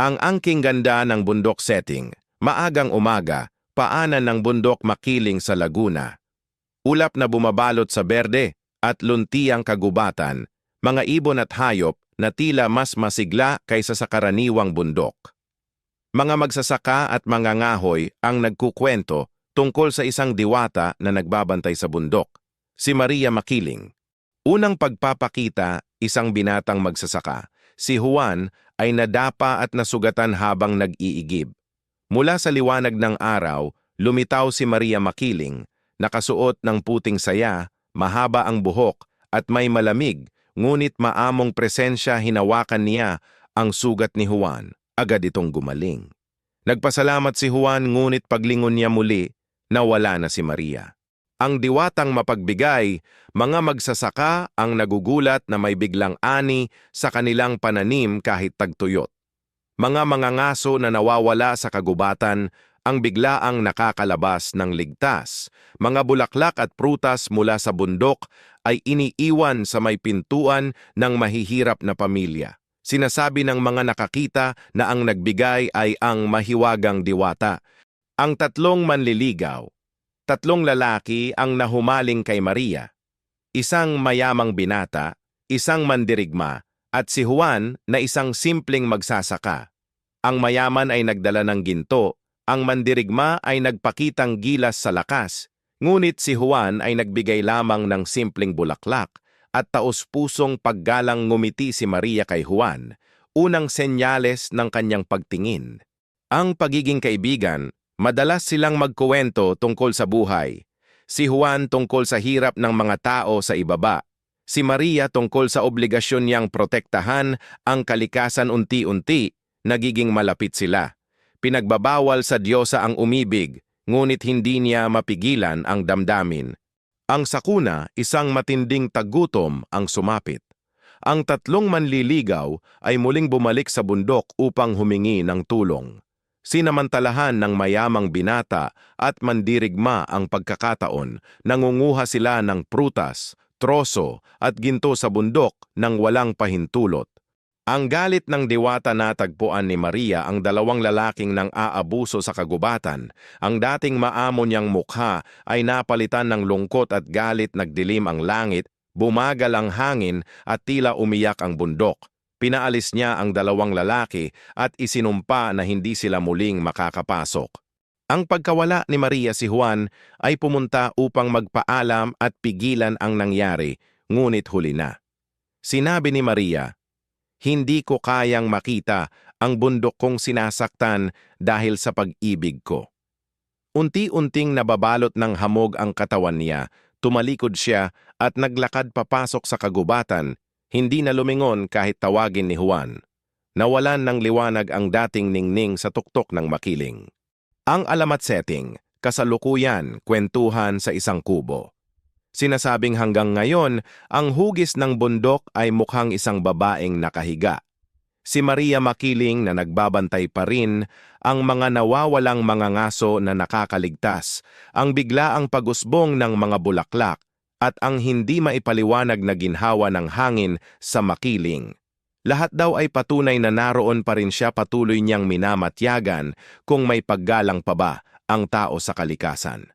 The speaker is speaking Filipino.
Ang angking ganda ng bundok setting, maagang umaga, paanan ng bundok makiling sa Laguna. Ulap na bumabalot sa berde at luntiang kagubatan, mga ibon at hayop na tila mas masigla kaysa sa karaniwang bundok. Mga magsasaka at mga ngahoy ang nagkukwento tungkol sa isang diwata na nagbabantay sa bundok, si Maria Makiling. Unang pagpapakita, isang binatang magsasaka, si Juan ay nadapa at nasugatan habang nag-iigib. Mula sa liwanag ng araw, lumitaw si Maria Makiling, nakasuot ng puting saya, mahaba ang buhok at may malamig, ngunit maamong presensya hinawakan niya ang sugat ni Juan. Agad itong gumaling. Nagpasalamat si Juan ngunit paglingon niya muli, nawala na si Maria. Ang diwatang mapagbigay, mga magsasaka ang nagugulat na may biglang ani sa kanilang pananim kahit tagtuyot. Mga mangangaso na nawawala sa kagubatan ang biglaang nakakalabas ng ligtas. Mga bulaklak at prutas mula sa bundok ay iniiwan sa may pintuan ng mahihirap na pamilya. Sinasabi ng mga nakakita na ang nagbigay ay ang mahiwagang diwata. Ang tatlong manliligaw, tatlong lalaki ang nahumaling kay Maria. Isang mayamang binata, isang mandirigma, at si Juan na isang simpleng magsasaka. Ang mayaman ay nagdala ng ginto, ang mandirigma ay nagpakitang gilas sa lakas, ngunit si Juan ay nagbigay lamang ng simpleng bulaklak at taos-pusong paggalang ngumiti si Maria kay Juan, unang senyales ng kanyang pagtingin. Ang pagiging kaibigan, madalas silang magkuwento tungkol sa buhay. Si Juan tungkol sa hirap ng mga tao sa ibaba. Si Maria tungkol sa obligasyon niyang protektahan ang kalikasan unti-unti, nagiging malapit sila. Pinagbabawal sa Diyosa ang umibig, ngunit hindi niya mapigilan ang damdamin. Ang sakuna, isang matinding tagutom ang sumapit. Ang tatlong manliligaw ay muling bumalik sa bundok upang humingi ng tulong. Sinamantalahan ng mayamang binata at mandirigma ang pagkakataon, nangunguha sila ng prutas, troso at ginto sa bundok nang walang pahintulot. Ang galit ng diwata natagpuan ni Maria ang dalawang lalaking nang aabuso sa kagubatan. Ang dating maamo niyang mukha ay napalitan ng lungkot at galit nagdilim ang langit, bumagal ang hangin at tila umiyak ang bundok. Pinaalis niya ang dalawang lalaki at isinumpa na hindi sila muling makakapasok. Ang pagkawala ni Maria si Juan ay pumunta upang magpaalam at pigilan ang nangyari, ngunit huli na. Sinabi ni Maria, hindi ko kayang makita ang bundok kong sinasaktan dahil sa pag-ibig ko. Unti-unting nababalot ng hamog ang katawan niya, tumalikod siya at naglakad papasok sa kagubatan, hindi na lumingon kahit tawagin ni Juan. Nawalan ng liwanag ang dating ningning sa tuktok ng makiling. Ang alamat setting, kasalukuyan, kwentuhan sa isang kubo. Sinasabing hanggang ngayon, ang hugis ng bundok ay mukhang isang babaeng nakahiga. Si Maria Makiling na nagbabantay pa rin ang mga nawawalang mga ngaso na nakakaligtas, ang biglaang pagusbong ng mga bulaklak, at ang hindi maipaliwanag na ginhawa ng hangin sa makiling. Lahat daw ay patunay na naroon pa rin siya patuloy niyang minamatyagan kung may paggalang pa ba ang tao sa kalikasan.